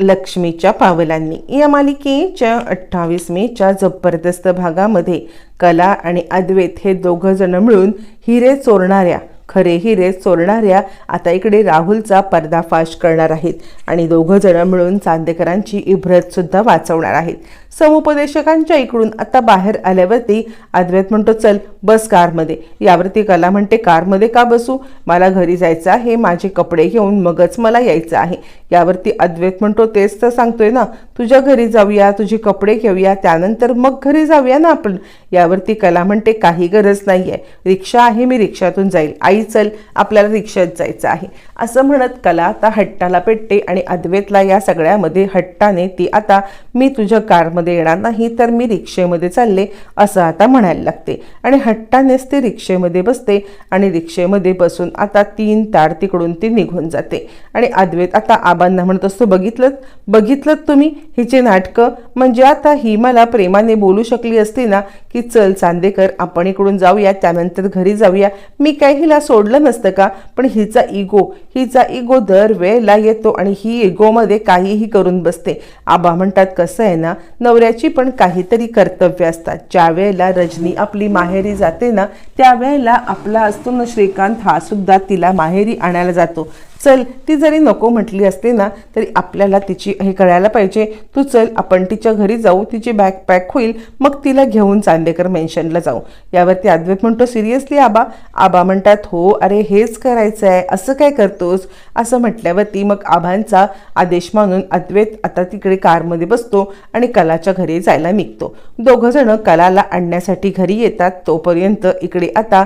लक्ष्मीच्या पावलांनी. या मालिकेच्या अठ्ठावीस मेच्या जबरदस्त भागामध्ये कला आणि अद्वैत हे दोघं जण मिळून हिरे चोरणाऱ्या खरे हिरे चोरणाऱ्या आता इकडे राहुलचा पर्दाफाश करणार आहेत आणि दोघं जण मिळून चांदेकरांची इब्रतसुद्धा वाचवणार आहेत. समुपदेशकांच्या इकडून आता बाहेर आल्यावरती अद्वैत म्हणतो चल बस कारमध्ये. यावरती कला म्हणते कारमध्ये का बसू? मला घरी जायचं आहे माझे कपडे घेऊन मगच मला यायचं आहे. यावरती अद्वैत म्हणतो तेच तर सांगतोय ना तुझ्या घरी जाऊया तुझे कपडे घेऊया त्यानंतर मग घरी जाऊया ना आपण. यावरती कला म्हणते काही गरज नाही आहे रिक्षा आहे मी रिक्षातून जाईल. आई चल आपल्याला रिक्षात जायचं आहे. असं म्हणत कला आता हट्टाला पेटते आणि अद्वैतला या सगळ्यामध्ये हट्टाने ती आता मी तुझ्या कारमध्ये येणार नाही तर मी रिक्षेमध्ये चालले असं आता म्हणायला लागते. आणि हट्टानेच ते रिक्षेमध्ये बसते आणि रिक्षेमध्ये बसून आता तीन तार तिकडून ती निघून जाते. आणि अद्वैत आता आबांना म्हणत असतो बघितलं बघितलं तुम्ही हिचे नाटकं? म्हणजे आता ही मला प्रेमाने बोलू शकली असती ना की चल चांदेकर आपण इकडून जाऊया त्यानंतर घरी जाऊया. मी काय हिला सोडलं नसतं का? पण हिचा इगो हिचा इगो दर वेळेला येतो आणि ही इगोमध्ये काहीही करून बसते. आबा म्हणतात कसं आहे ना नवऱ्याची पण काहीतरी कर्तव्य असतात. ज्या वेळेला रजनी आपली माहेरी जाते ना त्यावेळेला आपला असतो ना श्रीकांत हा सुद्धा तिला माहेरी आणायला जातो. चल ती जरी नको म्हटली असते ना तरी आपल्याला तिची हे कळायला पाहिजे. तू चल आपण तिच्या घरी जाऊ तिची बॅग पॅक होईल मग तिला घेऊन चांदेकर मेन्शनला जाऊ. यावरती अद्वैत म्हणतो सिरियसली आबा? आबा म्हणतात हो अरे हेच करायचं आहे असं काय करतोस? असं म्हटल्यावरती मग आबांचा आदेश मानून अद्वैत आता तिकडे कारमध्ये बसतो आणि कलाच्या घरी जायला निघतो. दोघंजणं कलाला आणण्यासाठी घरी येतात. तोपर्यंत इकडे आता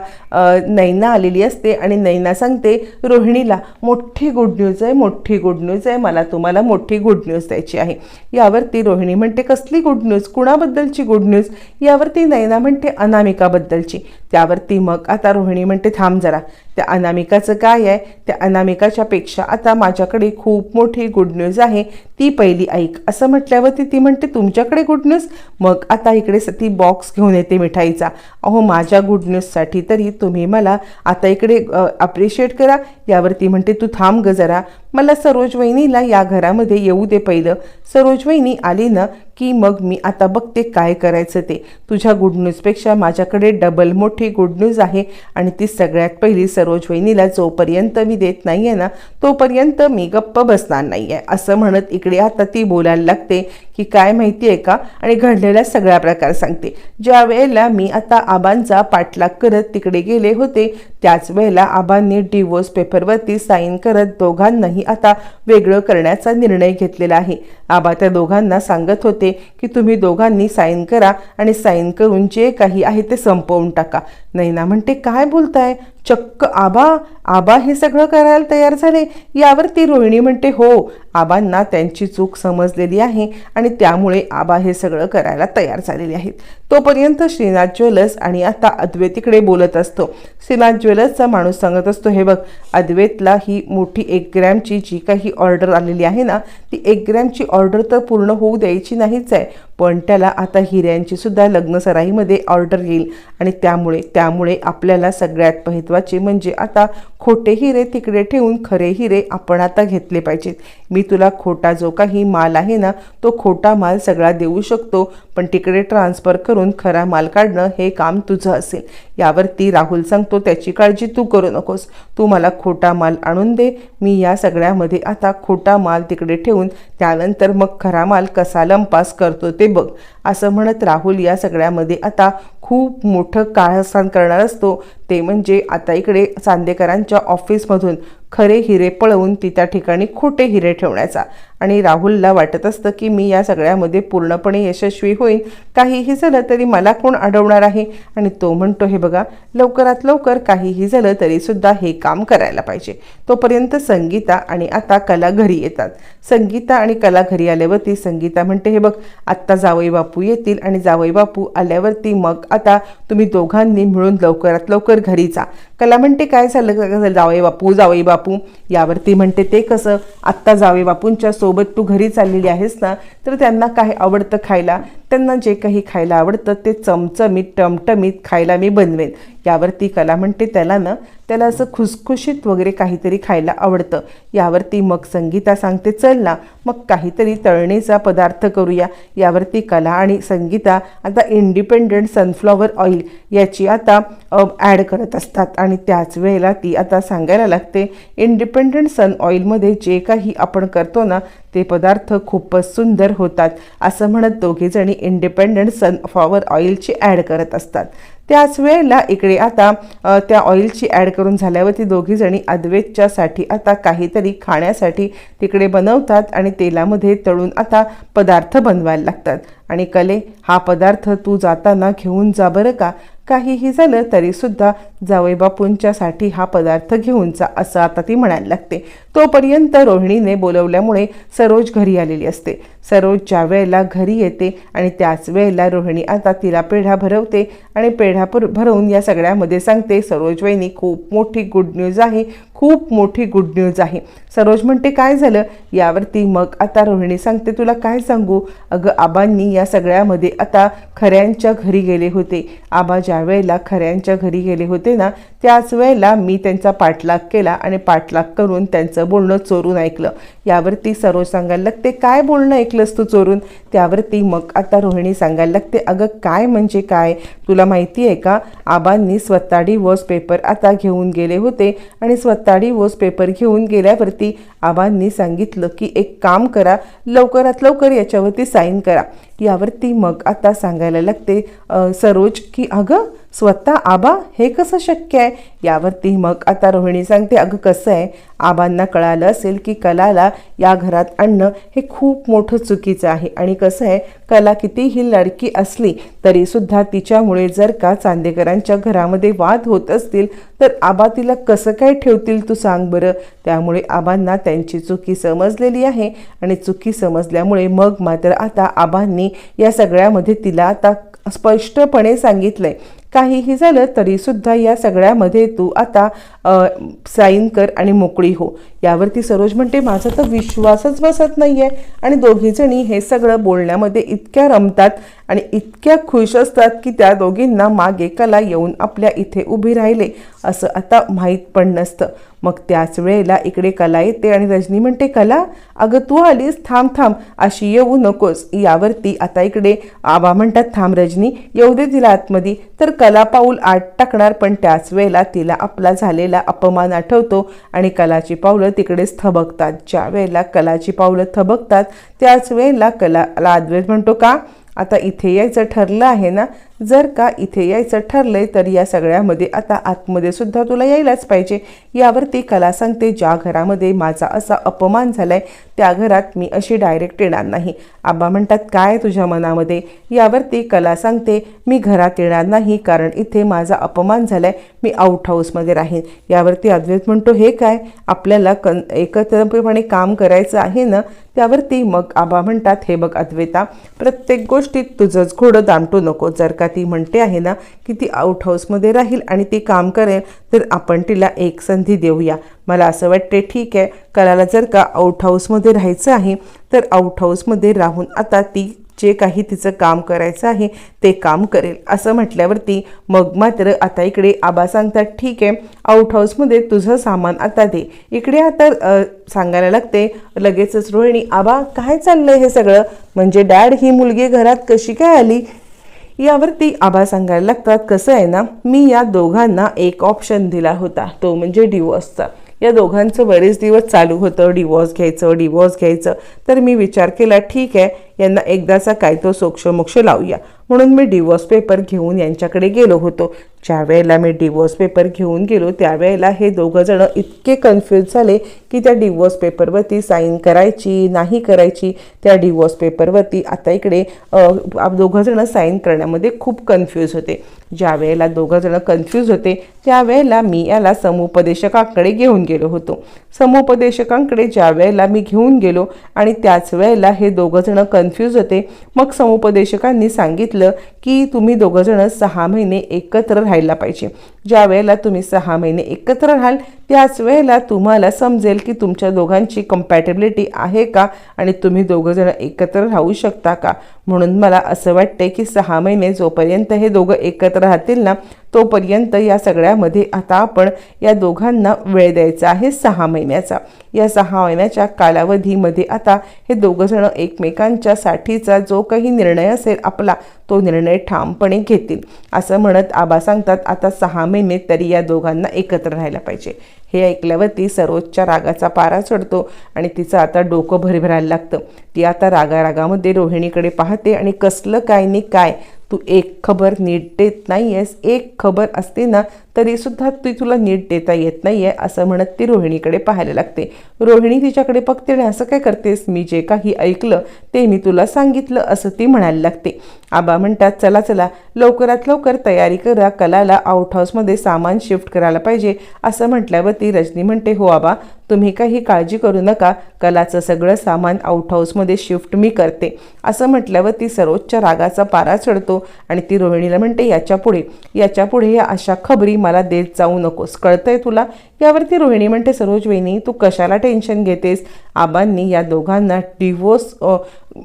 नैना आलेली असते आणि नैना सांगते रोहिणीला मोठं गुड न्यूज आहे मोठी गुड न्यूज आहे. मला तुम्हाला मोठी गुड न्यूज द्यायची आहे. यावरती रोहिणी म्हणते कसली गुड न्यूज कुणाबद्दलची गुड न्यूज यावरती नैना म्हणते अनामिकाबद्दलची. त्यावरती मग आता रोहिणी म्हणते थांब जरा त्या अनामिकाचं काय आहे? त्या अनामिकाच्या पेक्षा आता माझ्याकडे खूप मोठी गुड न्यूज आहे. ती पहिली ऐक. असं म्हटल्यावरती ती म्हणते तुमच्याकडे गुड न्यूज मग आता इकडे स- ती बॉक्स घेऊन येते मिठाईचा. अहो माझ्या गुड न्यूजसाठी तरी तुम्ही मला आता इकडे अप्रिशिएट करा. यावरती म्हणते तू थांब ग जरा मला सरोज वहिनीला या घरामध्ये येऊ दे पहिलं. सरोज वहिनी आली ना की मग मी आता बघते काय करायचं ते. तुझ्या गुड न्यूजपेक्षा माझ्याकडे डबल मोठी गुड न्यूज आहे आणि ती सगळ्यात पहिली सरोज वहिनीला जोपर्यंत मी देत नाही आहे ना तोपर्यंत मी गप्प बसणार नाही आहे असं म्हणत इकडे आता ती बोलायला लागते की काय माहिती आहे का? आणि घडलेला सगळा प्रकार सांगते. ज्या वेळेला मी आता आबांचा पाठलाग करत तिकडे गेले होते त्याच वेळेला आबांनी डिवोर्स पेपरवरती साईन करत दोघांनाही आता वेगळं करण्याचा निर्णय घेतलेला आहे. आबा त्या दोघांना सांगत होते की तुम्ही दोघांनी साईन करा आणि साईन करून जे काही आहे ते संपवून टाका. नैना म्हणते काय बोलताय? चक्क आबा आबा हे सगळं करायला तयार झाले. यावरती रोहिणी म्हणते हो आबांना त्यांची चूक समजलेली आहे आणि त्यामुळे आबा हे सगळं करायला तयार झालेले आहेत. तोपर्यंत श्रीनाथ ज्वेलर्स आणि आता अद्वैतीकडे बोलत असतो. श्रीनाथ ज्वेलर्सचा माणूस सांगत असतो हे बघ अद्वैतला ही मोठी एक ग्रॅमची जी काही ऑर्डर आलेली आहे ना ती एक ग्रॅमची ऑर्डर तर पूर्ण होऊ द्यायची नाहीच आहे पण त्याला आता हिऱ्यांची सुद्धा लग्न सराईमध्ये ऑर्डर येईल. आणि त्यामुळे त्यामुळे आपल्याला सगळ्यात महत्त्वाचे म्हणजे आता खोटे हिरे तिकडे ठेवून खरे हिरे आपण आता घेतले पाहिजेत. मी तुला खोटा जो काही माल आहे ना तो खोटा माल सगळा देऊ शकतो पण तिकडे ट्रान्सफर करून खरा माल काढणं हे काम तुझं असेल. यावरती राहुल सांगतो त्याची काळजी तू करू नकोस. तू मला खोटा माल आणून दे. मी या सगळ्यामध्ये आता खोटा माल तिकडे ठेवून त्यानंतर मग खरा माल कसा लंपास करतो ते बघ. असं म्हणत राहुल या सगळ्यामध्ये आता खूप मोठं कारस्थान करणार असतो. ते म्हणजे आता इकडे चांदेकरांच्या ऑफिसमधून खरे हिरे पळवून ती त्या ठिकाणी खोटे हिरे ठेवण्याचा. आणि राहुलला वाटत असतं की मी या सगळ्यामध्ये पूर्णपणे यशस्वी होईन. काहीही झालं तरी मला कोण अडवणार आहे? आणि तो म्हणतो हे बघा लवकरात लवकर काहीही झालं तरीसुद्धा हे काम करायला पाहिजे. तोपर्यंत संगीता आणि आता कला घरी येतात. संगीता आणि कला घरी आल्यावरती संगीता म्हणते हे बघ आत्ता जावई बापू येतील आणि जावई बापू आल्यावरती मग आता तुम्ही दोघांनी मिळून लवकरात लवकर घरी जा. कला म्हणते काय झालं? जावई बापू जावई बापू. यावरती म्हणते ते कसं? आत्ता जावई बापूंच्या सोबत तू घरी चाललेली आहेस ना तर त्यांना काय आवडतं खायला. त्यांना जे काही खायला आवडतं ते चमचमीत टमटमीत खायला मी बनवेन. यावरती कला म्हणते त्याला ना त्याला असं खुसखुशीत वगैरे काहीतरी खायला आवडतं. यावरती मग संगीता सांगते चल ना मग काहीतरी तळणीचा पदार्थ करूया. यावरती कला आणि संगीता आता इंडिपेंडंट सनफ्लॉवर ऑइल याची आता ॲड करत असतात. आणि त्याच वेळेला ती आता सांगायला लागते इंडिपेंडंट सन ऑइलमध्ये जे काही आपण करतो ना ते पदार्थ खूपच सुंदर होतात. असं म्हणत दोघेजणी इंडिपेंडंट सनफ्लॉवर ऑइलची ॲड करत असतात. त्याच वेळेला इकडे आता त्या ऑइलची ॲड करून झाल्यावरती दोघीजणी अद्वैतच्यासाठी आता काहीतरी खाण्यासाठी तिकडे बनवतात आणि तेलामध्ये तळून आता पदार्थ बनवायला लागतात. आणि कले हा पदार्थ तू जाताना घेऊन जा बरं का? काहीही झालं तरीसुद्धा जावई बापूंच्यासाठी हा पदार्थ घेऊन जा असं आता ती म्हणायला लागते. तोपर्यंत रोहिणीने बोलवल्यामुळे सरोज घरी आलेली असते. सरोज ज्या वेळेला घरी येते आणि त्याच वेळेला रोहिणी आता तिला पेढा भरवते आणि पेढा भरवून या सगळ्यामध्ये सांगते सरोज वहिनी खूप मोठी गुड न्यूज आहे खूप मोठी गुड न्यूज आहे. सरोज म्हणते काय झालं? यावरती मग आता रोहिणी सांगते तुला काय सांगू? अगं आबांनी या सगळ्यामध्ये आता खऱ्यांच्या घरी गेले होते. आबा ज्या वेळेला खऱ्यांच्या घरी गेले होते ना त्याच वेळेला मी त्यांचा पाठलाग केला आणि पाठलाग करून त्यांचं बोलणं चोरून ऐकलं. यावरती सरोज सांगायला लागते काय बोलणं ऐकलंस तू चोरून? त्यावरती मग आता रोहिणी सांगायला लागते अगं काय म्हणजे काय? तुला माहिती आहे का? आबांनी स्वतःडी वॉस पेपर आता घेऊन गेले होते आणि स्वतःडी वॉस पेपर घेऊन गेल्यावरती आबांनी सांगितलं की एक काम करा लवकरात लवकर याच्यावरती साईन करा. यावरती मग आता सांगायला लागते सरोज की अगं स्वतः आबा हे कसं शक्य आहे? यावरती मग आता रोहिणी सांगते अगं कसं आहे? आबांना कळालं असेल की कलाला या घरात आणणं हे खूप मोठं चुकीचं आहे. आणि कसं आहे कला कितीही लडकी असली तरीसुद्धा तिच्यामुळे जर का चांदेकरांच्या घरामध्ये वाद होत असतील तर आबा तिला कसं काय ठेवतील तू सांग बरं. त्यामुळे आबांना त्यांची चुकी समजलेली आहे. आणि चुकी समजल्यामुळे मग मात्र आता आबांनी या सगळ्यामध्ये तिला आता स्पष्टपणे सांगितलंय. काहीही झालं तरीसुद्धा या सगळ्यामध्ये तू आता साईन कर आणि मोकळी हो. यावरती सरोज म्हणते माझा तर विश्वासच बसत नाही आहे आणि दोघीजणी हे सगळं बोलण्यामध्ये इतक्या रमतात आणि इतक्या खुश असतात की त्या दोघींना मागे कला येऊन आपल्या इथे उभी राहिले असं आता माहीत पण नसतं. मग त्याच वेळेला इकडे कला येते आणि रजनी म्हणते कला अगं तू आलीस? थांब थांब अशी येऊ नकोस. यावरती आता इकडे आबा म्हणतात थांब रजनी येऊ दे तिला आतमध्ये. तर कला पाऊल आत टाकणार पण त्याच वेळेला तिला आपला झालेला अपमान आठवतो आणि कलाची पावलं तिकडेच थबकतात. ज्या वेळेला कलाची पावलं थबकतात त्याच वेळेला कलाला अद्वैत म्हणतो का? आता इथे यायचं ठरलं आहे ना जर का इथे यायचं ठरलंय तर या सगळ्यामध्ये आता आतमध्ये सुद्धा तुला यायलाच पाहिजे. यावरती कला सांगते ज्या घरामध्ये माझा असा अपमान झालाय त्या घरात मी अशी डायरेक्ट येणार नाही. आबा म्हणतात काय तुझ्या मनामध्ये? यावरती कला सांगते मी घरात येणार नाही कारण इथे माझा अपमान झालाय मी आउट हाऊसमध्ये राहीन. यावरती अद्वैत म्हणतो हे काय? आपल्याला कन एकत्रपणे काम करायचं आहे ना? त्यावरती मग आबा म्हणतात हे बघ अद्वैता प्रत्येक गोष्टीत तुझंच घोडं दामटू नको. जर का ती म्हणते आहे ना की ती आउट हाऊसमध्ये राहील आणि ती काम करेल तर आपण तिला एक संधी देऊया. मला असं वाटते ठीक आहे. कलाला जर का आउट हाऊसमध्ये राहायचं आहे तर आउट हाऊसमध्ये राहून आता ती जे काही तिचं काम करायचं आहे ते काम करेल. असं म्हटल्यावरती मग मात्र आता इकडे आबा सांगतात ठीक आहे आउट हाऊसमध्ये तुझं सामान आता दे. इकडे आता सांगायला लागते लगेचच रोहिणी आबा काय चाललंय हे सगळं? म्हणजे डॅड ही मुलगी घरात कशी काय आली? यावरती आबा सांगायला लागतात कसं आहे ना मी या दोघांना एक ऑप्शन दिला होता तो म्हणजे डिवोर्सचा या दोघांचं बरेच दिवस चालू होतं डिवॉर्स घ्यायचं डिवॉर्स घ्यायचं. तर मी विचार केला ठीक आहे यांना एकदाचा काय तो सोक्षमोक्ष लावूया. म्हणून मी डिवॉर्स पेपर घेऊन यांच्याकडे गेलो होतो. ज्या वेळेला मी डिवोर्स पेपर घेऊन गेलो त्यावेळेला हे दोघंजणं इतके कन्फ्यूज झाले की त्या डिवोर्स पेपरवरती साईन करायची नाही करायची त्या डिवोर्स पेपरवरती आता इकडे दोघंजणं साईन करण्यामध्ये खूप कन्फ्यूज होते. ज्या वेळेला दोघं कन्फ्यूज होते त्यावेळेला मी याला समुपदेशकाकडे घेऊन गेलो होतो. समुपदेशकांकडे ज्या वेळेला मी घेऊन गेलो आणि त्याच वेळेला हे दोघंजणं कन्फ्यूज होते मग समुपदेशकांनी सांगितलं की तुम्ही दोघंजणं सहा महिने एकत्र राहायला पाहिजे. ज्या वेळेला तुम्ही सहा महिने एकत्र राहाल त्याच वेळेला तुम्हाला समजेल की तुमच्या दोघांची कम्पॅटेबिलिटी आहे का आणि तुम्ही दोघंजणं एकत्र राहू शकता का? म्हणून मला असं वाटते की सहा महिने जोपर्यंत हे दोघं एकत्र राहतील ना तोपर्यंत या सगळ्यामध्ये आता आपण या दोघांना वेळ द्यायचा आहे सहा महिन्याचा. या सहा महिन्याच्या कालावधीमध्ये आता हे दोघंजणं एकमेकांच्या साठीचा जो काही निर्णय असेल आपला तो निर्णय ठामपणे घेतील. असं म्हणत आबा सांगतात आता सहा महिने तरी या दोघांना एकत्र राहायला पाहिजे. हे ऐकल्यावरती सरोजच्या रागाचा पारा चढतो आणि तिचं आता डोकं भरभरायला लागतं. ती आता रागा रागामध्ये रोहिणीकडे पाहते आणि कसलं काय नाही काय तू एक खबर नीट देत नाही आहेस एक खबर असते ना तरीसुद्धा ती तुला नीट देता येत नाही आहे असं म्हणत ती रोहिणीकडे पाहायला लागते. रोहिणी तिच्याकडे बघते आणि असं काय करतेस? मी जे काही ऐकलं ते मी तुला सांगितलं असं ती म्हणायला लागते. आबा म्हणतात चला चला लवकरात लवकर तयारी करा कलाला आउट हाऊसमध्ये सामान शिफ्ट करायला पाहिजे. असं म्हटल्यावर ती रजनी म्हणते हो आबा तुम्ही काही काळजी करू नका कलाचं सगळं सामान आउट हाऊसमध्ये शिफ्ट मी करते. असं म्हटल्यावर ती सर्वोच्च रागाचा पारा चढतो आणि ती रोहिणीला म्हणते याच्यापुढे याच्यापुढे या अशा खबरी मला देत जाऊ नकोस. कळतंय तुला? यावरती रोहिणी म्हणते सरोज वहिनी तू कशाला टेन्शन घेतेस? आबांनी या दोघांना डिवोर्स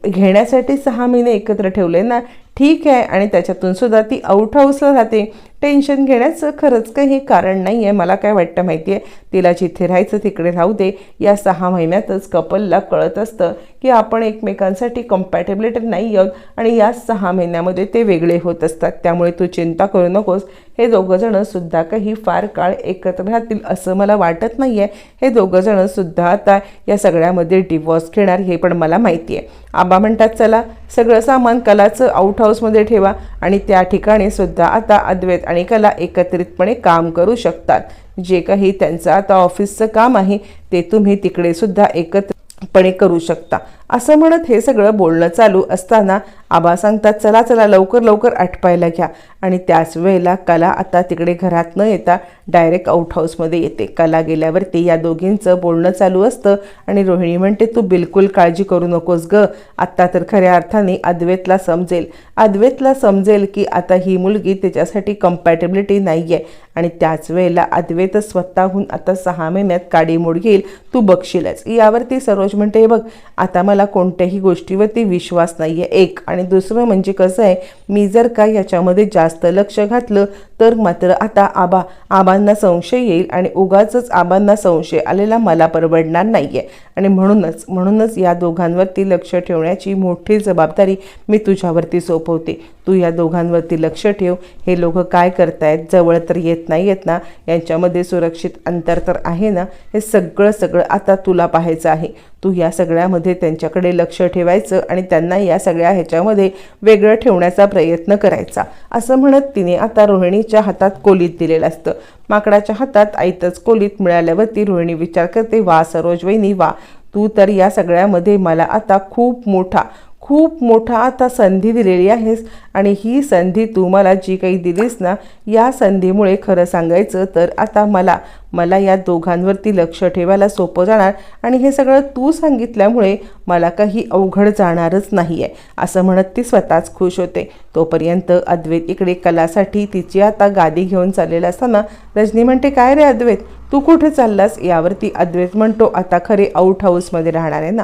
घेण्यासाठी सहा महिने एकत्र ठेवले ना? ठीक आहे. आणि त्याच्यातून सुद्धा ती आउट हाऊसला राहते टेन्शन घेण्याचं खरंच काही कारण नाही आहे मला काय वाटतं माहिती आहे तिला जिथे राहायचं तिकडे राहू दे. या सहा महिन्यातच कपलला कळत असतं की आपण एकमेकांसाठी कम्पॅटेबिलिटी नाही आहोत आणि या सहा महिन्यामध्ये ते वेगळे होत असतात. त्यामुळे तू चिंता करू नकोस. हे दोघंजणं सुद्धा काही फार काळ एकत्र राहतील असं मला वाटत नाही आहे हे दोघंजणं सुद्धा आता या सगळ्यामध्ये डिवॉर्स घेणार हे पण मला माहिती आहे आबा म्हणतात चला सगळं सामान कलाचं आउट हाऊसमध्ये ठेवा. आणि त्या ठिकाणी सुद्धा आता अद्वैत आणि कला एकत्रितपणे काम करू शकतात. जे काही त्यांचं आता ऑफिसचं काम आहे ते तुम्ही तिकडे सुद्धा एकत्रितपणे करू शकता. असं म्हणत हे सगळं बोलणं चालू असताना आबा सांगतात चला चला लवकर लवकर आटपायला घ्या. आणि त्याच वेळेला कला आता तिकडे घरात न येता डायरेक्ट आउट हाऊसमध्ये येते. कला गेल्यावरती या दोघींचं बोलणं चालू असतं आणि रोहिणी म्हणते तू बिलकुल काळजी करू नकोस ग. आत्ता तर खऱ्या अर्थाने अद्वैतला समजेल. अद्वैतला समजेल की आता ही मुलगी त्याच्यासाठी कम्पॅटेबिलिटी नाही आहे आणि त्याच वेळेला अद्वैत स्वतःहून आता सहा महिन्यात काडीमोड घेईल. तू बघशीलच. यावरती सरोज म्हणते हे बघ आता मला कोणत्याही गोष्टीवरती विश्वास नाही आहे एक आणि आणि दुसरं म्हणजे कसं आहे मी जर का याच्यामध्ये जास्त लक्ष घातलं तर मात्र आता आबा आबांना संशय येईल आणि उगाचच आबांना संशय आलेला मला परवडणार नाही आहे आणि म्हणूनच म्हणूनच या दोघांवरती लक्ष ठेवण्याची मोठी जबाबदारी मी तुझ्यावरती सोपवते. तू या दोघांवरती लक्ष ठेव. हे लोक काय करतायत जवळ तर येत नाही येत ना? यांच्यामध्ये सुरक्षित अंतर तर आहे ना? हे सगळं सगळं आता तुला पाहायचं आहे. तू या सगळ्यामध्ये त्यांच्याकडे लक्ष ठेवायचं आणि त्यांना या सगळ्या ह्याच्यामध्ये वेगळं ठेवण्याचा प्रयत्न करायचा. असं म्हणत तिने आता रोहिणीच्या हातात कोलीत दिलेलं असतं. माकडाच्या हातात आईतच कोलीत मिळाल्यावरती रोहिणी विचार करते वा सरोज वहिनी वा. तू तर या सगळ्यामध्ये मला आता खूप मोठा खूप मोठा आता संधी दिलेली आहेस आणि ही संधी तू मला जी काही दिलीस ना या संधीमुळे खरं सांगायचं तर आता मला मला या दोघांवरती लक्ष ठेवायला सोपं जाणार आणि हे सगळं तू सांगितल्यामुळे मला काही अवघड जाणारच नाही आहे असं म्हणत ती स्वतःच खुश होते. तोपर्यंत अद्वैत इकडे कलासाठी तिची आता गादी घेऊन चाललेला असताना रजनी म्हणते काय रे अद्वैत? तू कुठे चाललास? यावरती अद्वैत म्हणतो आता खरे आऊट हाऊसमध्ये राहणार आहे ना.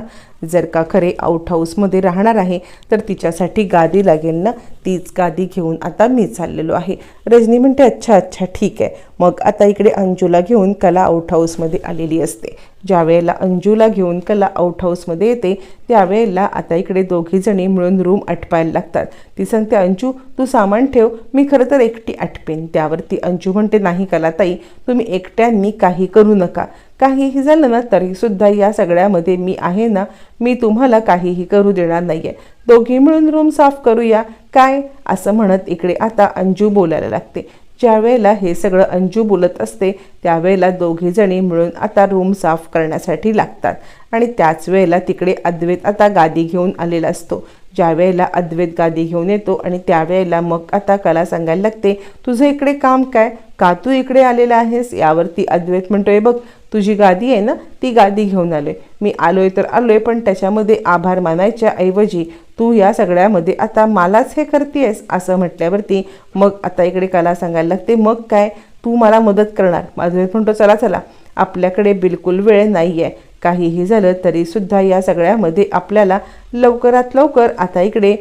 जर का खरे आऊट हाऊसमध्ये राहणार आहे तर तिच्यासाठी गादी लागेल ना. तीच गादी घेऊन आता मी चाललेलो आहे. रजनी म्हणते अच्छा अच्छा ठीक आहे. मग आता इकडे अंजूला घेऊन कला आउट हाऊसमध्ये आलेली असते. ज्या वेळेला अंजूला घेऊन कला आउट हाऊसमध्ये येते त्यावेळेला आता इकडे दोघीजणी मिळून रूम आटपायला लागतात. ती सांगते अंजू तू सामान ठेव मी खरं तर एकटी आटपेन. त्यावरती अंजू म्हणते नाही कला ताई तुम्ही एकट्यांनी काही करू नका. काहीही झालं ना तरीसुद्धा या सगळ्यामध्ये मी आहे ना मी तुम्हाला काहीही करू देणार नाही आहे दोघी मिळून रूम साफ करूया. काय? असं म्हणत इकडे आता अंजू बोलायला लागते. ज्यावेळेला हे सगळं अंजू बोलत असते त्यावेळेला दोघीजणी मिळून आता रूम साफ करण्यासाठी लागतात. आणि त्याच वेळेला तिकडे अद्वैत आता गादी घेऊन आलेला असतो. ज्यावेळेला अद्वैत गादी घेऊन येतो आणि त्यावेळेला मग आता कला सांगायला लागते तुझं इकडे काम काय? का तू इकडे आलेला आहेस? यावरती अद्वैत म्हणतोय बघ तुझी गादी आहे ना ती गादी घेऊन आलोय. मी आलोय तर आलोय पण त्याच्यामध्ये आभार मानायच्या ऐवजी तू या सगळ्यामध्ये आता मलाच हे करतेस असं म्हटल्यावरती मग आता इकडे कला सांगायला लागते मग काय? तू मला मदत करणार. माझं म्हणतो चला चला. आपल्याकडे बिलकुल वेळ नाही आहे काहीही झालं तरीसुद्धा या सगळ्यामध्ये आपल्याला लवकरात लवकर आता इकडे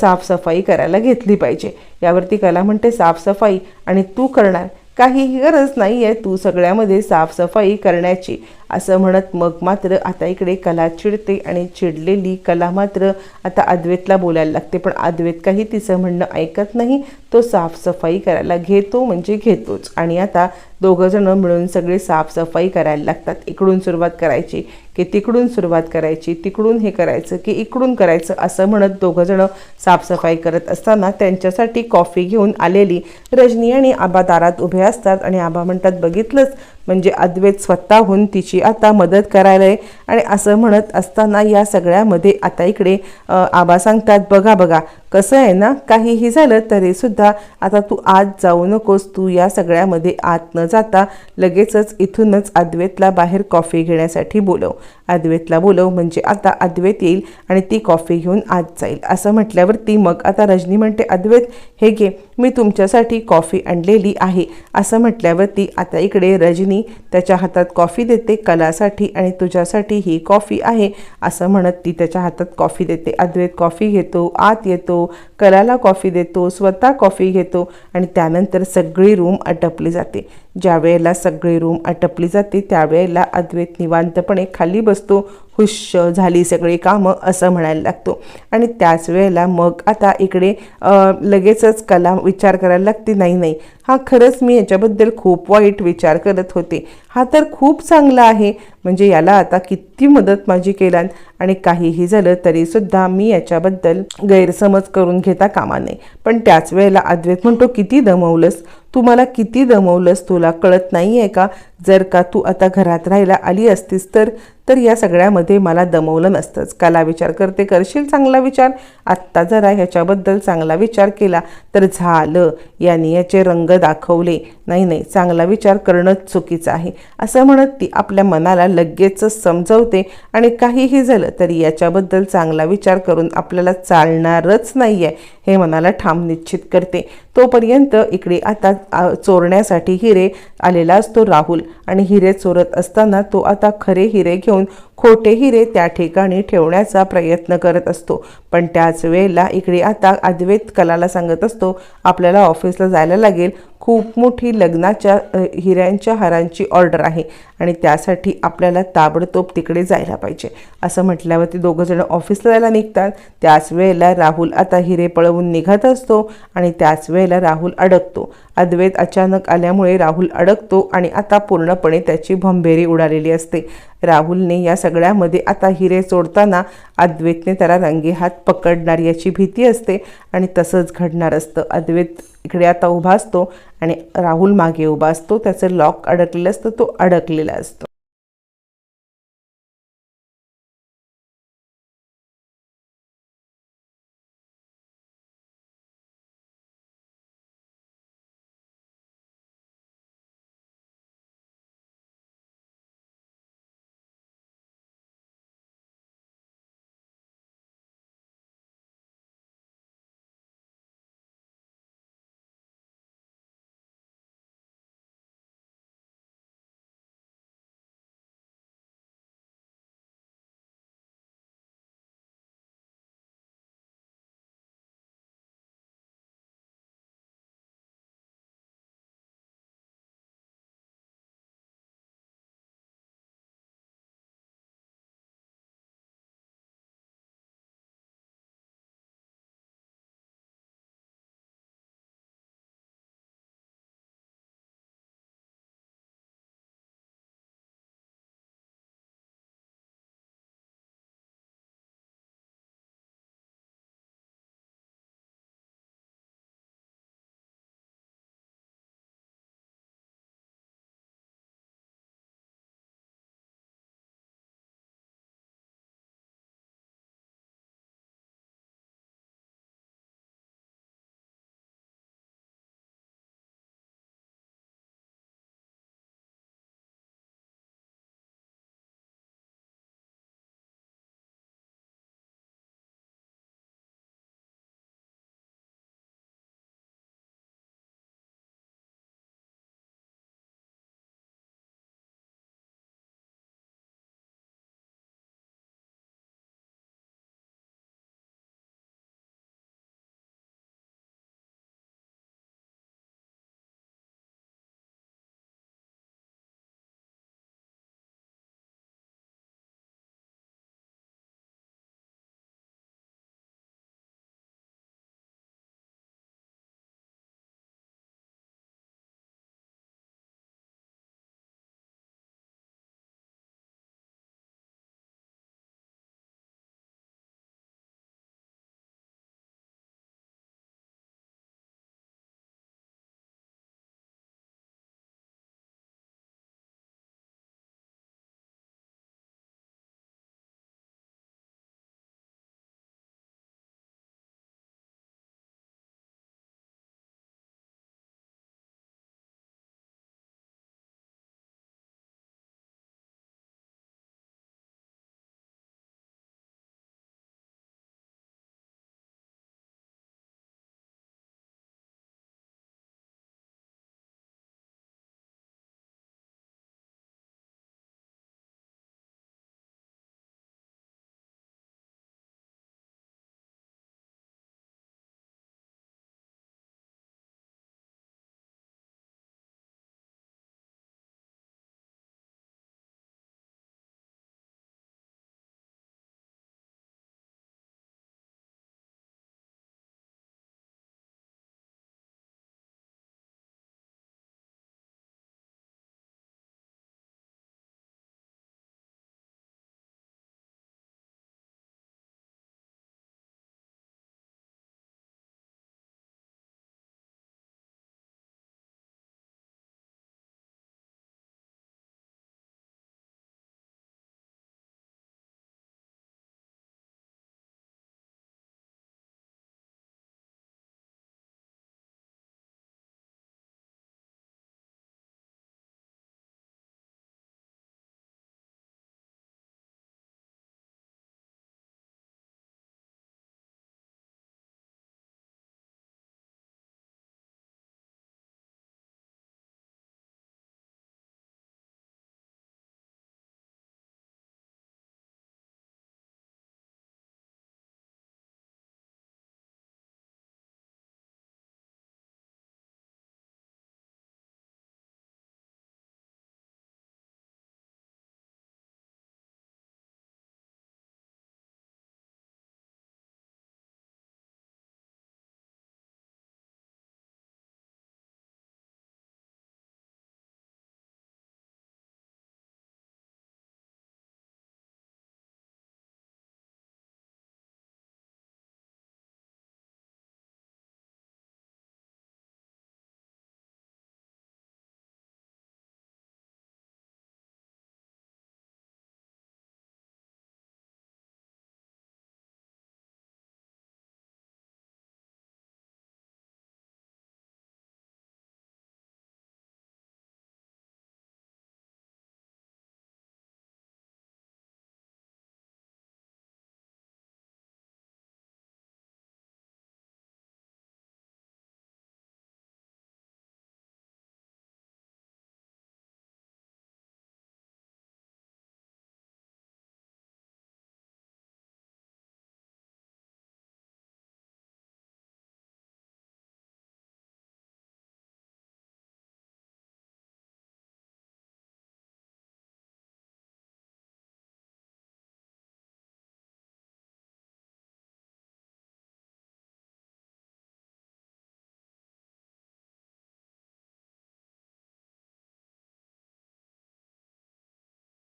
साफसफाई करायला घेतली पाहिजे. यावरती कला म्हणते साफसफाई आणि तू करणार. काहीही गरज नाही आहे तू सगळ्यामध्ये साफसफाई करण्याची. असं म्हणत मग मात्र आता इकडे कला चिडते आणि चिडलेली कला मात्र आता अद्वैतला बोलायला लागते. पण अद्वैत काही तिचं म्हणणं ऐकत नाही. तो साफसफाई करायला घेतो म्हणजे घेतोच. आणि आता दोघंजणं मिळून सगळे साफसफाई करायला लागतात. इकडून सुरुवात करायची की तिकडून सुरुवात करायची तिकडून हे करायचं की इकडून करायचं असं म्हणत दोघंजणं साफसफाई करत असताना त्यांच्यासाठी कॉफी घेऊन आलेली रजनी आणि आबा दारात उभे असतात आणि आबा म्हणतात बघितलंच म्हणजे अद्वैत स्वतःहून तिची आता मदत करायला आहे आणि असं म्हणत असताना या सगळ्यामध्ये आता इकडे आबा सांगतात बघा बघा कसं आहे ना काहीही झालं तरीसुद्धा आता तू आत जाऊ नकोस. तू या सगळ्यामध्ये आत न जाता लगेचच इथूनच अद्वैतला बाहेर कॉफी घेण्यासाठी बोलव. अद्वैतला बोलव म्हणजे आता अद्वैत येईल आणि ती कॉफी घेऊन आत जाईल. असं म्हटल्यावरती मग आता रजनी म्हणते अद्वैत हे घे मी तुमच्यासाठी कॉफी आणलेली आहे. असं म्हटल्यावरती आता इकडे रजनी त्याच्या हातात कॉफी देते कलासाठी आणि तुझ्यासाठी ही कॉफी आहे. असं म्हणत ती त्याच्या हातात कॉफी देते. अद्वैत कॉफी घेतो आत येतो कलाला कॉफी देतो स्वतः कॉफी घेतो आणि त्यानंतर सगळी रूम आटपली जाते. ज्या वेळेला सगळी रूम आटपली जाते त्यावेळेला अद्वैत निवांतपणे खाली बसतो. खुश झाली सगळी कामं असं म्हणायला लागतो. आणि त्याच वेळेला मग आता इकडे लगेचच कला विचार करायला लागते नाही नाही हा खरंच मी याच्याबद्दल खूप वाईट विचार करत होते. हा तर खूप चांगला आहे. म्हणजे याला आता किती मदत माझी केलात आणि काहीही झालं तरीसुद्धा मी याच्याबद्दल गैरसमज करून घेता कामा नये. पण त्याच वेळेला अद्वैत म्हणतो किती दमवलंस? तू मला किती दमवलंस? तुला कळत नाही आहे का? जर का तू आता घरात राहायला आली असतीस तर तर या सगळ्यामध्ये मला दमवलं नसतंच. काला विचार करते करशील चांगला विचार? आत्ता जरा ह्याच्याबद्दल चांगला विचार केला. तर झालं. याने याचे रंग दाखवले. नाही नाही चांगला विचार करणंच चुकीचं आहे. असं म्हणत ती आपल्या मनाला लगेचच समजवते आणि काहीही झालं तरी याच्याबद्दल चांगला विचार करून आपल्याला चालणारच नाही आहे हे मनाला ठाम निश्चित करते. तोपर्यंत इकडे आता चोरण्यासाठी हिरे आलेला असतो राहुल आणि हिरे चोरत असताना तो आता खरे हिरे घेऊन खोटे हिरे त्या ठिकाणी ठेवण्याचा प्रयत्न करत असतो. पण त्याच वेळेला इकडे आता अद्वैत कलाला सांगत असतो आपल्याला ऑफिसला जायला लागेल. खूप मोठी लग्नाच्या हिऱ्यांच्या हारांची ऑर्डर आहे आणि त्यासाठी आपल्याला ताबडतोब तिकडे जायला पाहिजे. असं म्हटल्यावरती दोघंजणं ऑफिसला जायला निघतात. त्याच वेळेला राहुल आता हिरे पळवून निघत असतो आणि त्याच वेळेला राहुल अडकतो. अद्वैत अचानक आल्यामुळे राहुल अडकतो आणि आता पूर्णपणे त्याची भंभेरी उडालेली असते. राहुलने या सगळ्यामध्ये आता हिरे सोडताना अद्वैतने त्याला रंगेहात पकडणार याची भीती असते आणि तसंच घडणार असतं. अद्वैत इकडे आता उभा असतो आणि राहुल मागे उभा असतो. त्याचं लॉक अडकलेलं असतं तो अडकलेला असतो.